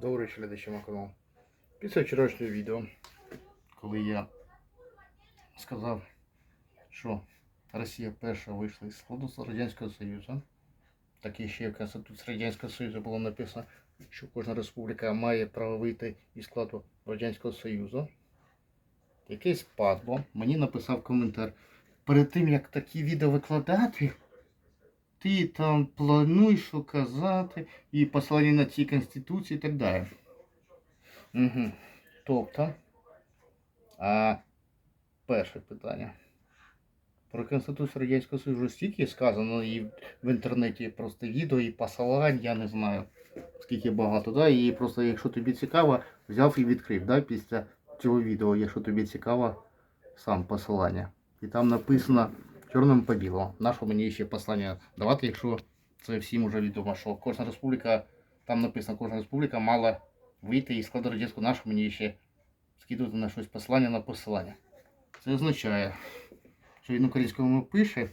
Добрий глядачі мого каналу. Після вчорашнього відео, коли я сказав, що Росія перша вийшла із складу Радянського Союзу, так і ще в Конституції Радянського Союзу було написано, що кожна республіка має право вийти із складу Радянського Союзу. Якийсь падло мені написав коментар. Перед тим як такі відео викладати, ти там плануєш що і посилання на ці конституції і так далі. Угу. Тобто, а перше питання. Про Конституцію Радянського Союзу стільки сказано і в інтернеті просто відео і посилань, я не знаю, скільки багато, да? І просто, якщо тобі цікаво, взяв і відкрив, да? після цього відео, якщо тобі цікаво, сам посилання. І там написано чорним по білому. Нащо мені ще послання давати, якщо це всім вже відомо, що кожна республіка, там написано, кожна республіка мала вийти із складу радянського нашу мені ще скидувати на щось посилання на посилання. Це означає, що він українською мовою пише,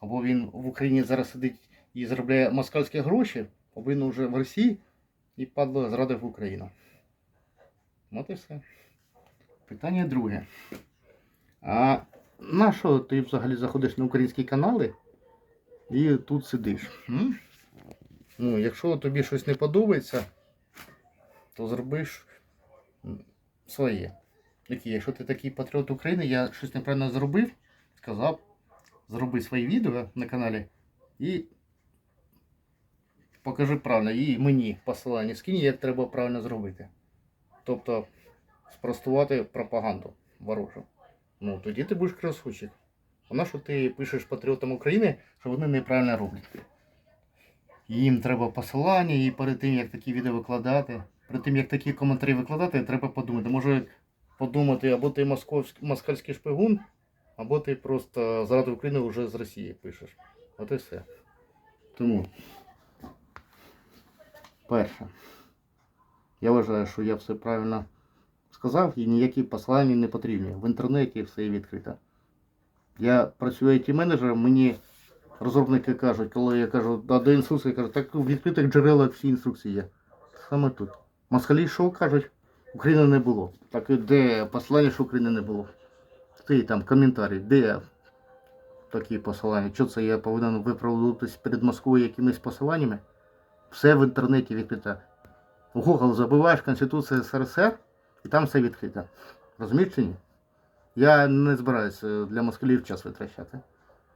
або він в Україні зараз сидить і заробляє москальські гроші, або він вже в Росії і падло зрадив Україну. От і все. Питання друге. А на що ти взагалі заходиш на українські канали і тут сидиш? М? Ну, якщо тобі щось не подобається, то зробиш своє. Такі, якщо ти такий патріот України, я щось неправильно зробив, сказав, зроби свої відео на каналі і покажи правильно, і мені посилання скинь, як треба правильно зробити. Тобто спростувати пропаганду ворожу. Ну, тоді ти будеш красавчик. А на що ти пишеш патріотам України, що вони неправильно роблять. Їм треба посилання, і перед тим, як такі відео викладати, перед тим, як такі коментарі викладати, треба подумати. Може подумати, або ти московський, москальський шпигун, або ти просто заради України вже з Росії пишеш. От і все. Тому. Перше. Я вважаю, що я все правильно сказав і ніякі послання не потрібні. В інтернеті все відкрито. Я працюю it менеджером мені розробники кажуть, коли я кажу, да, до інструкції, я кажу, так в відкритих джерелах всі інструкції є. Саме тут. Москалі що кажуть, України не було. Так і де посилання, що України не було. Ти там коментарі, де такі посилання? Що це я повинен виправдуватись перед Москвою якимись посиланнями? Все в інтернеті відкрито. В Google забиваєш Конституція СРСР і там все відкрито. Розумієш чи ні? Я не збираюся для москалів час витрачати.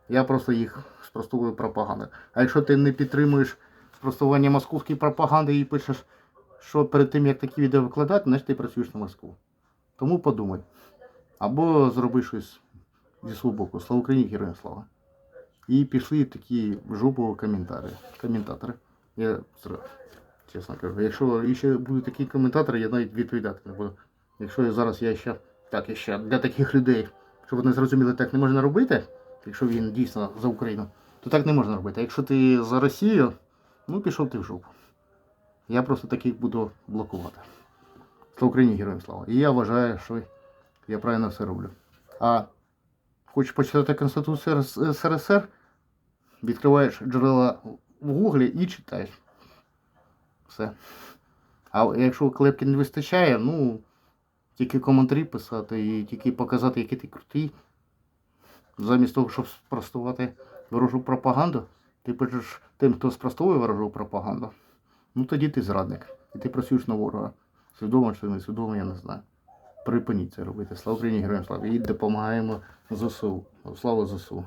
Я просто їх спростовую пропагандою. А якщо ти не підтримуєш спростування московської пропаганди і пишеш, що перед тим як такі відео викладати, значить ти працюєш на Москву. Тому подумай. Або зроби щось зі свого боку. Слава Україні, героям слава. І пішли такі коментарі. коментатори. Я зразу, чесно кажу. Якщо ще будуть такі коментатори, я навіть відповідати не буду. Якщо я зараз я ще так, і ще для таких людей, щоб вони зрозуміли, так не можна робити, якщо він дійсно за Україну, то так не можна робити. Якщо ти за Росію, ну пішов ти в жопу. Я просто таких буду блокувати. Слава Україні, героям слава. І я вважаю, що я правильно все роблю. А хочеш почитати Конституцію СРСР, відкриваєш джерела в Гуглі і читаєш. Все. А якщо клепки не вистачає, ну тільки коментарі писати і тільки показати, який ти крутий. Замість того, щоб спростувати ворожу пропаганду, ти пишеш тим, хто спростовує ворожу пропаганду, ну тоді ти зрадник. І ти працюєш на ворога. Свідомо чи не свідомо, я не знаю. Припиніть це робити. Слава Україні, героям слава. І допомагаємо ЗСУ. Слава ЗСУ.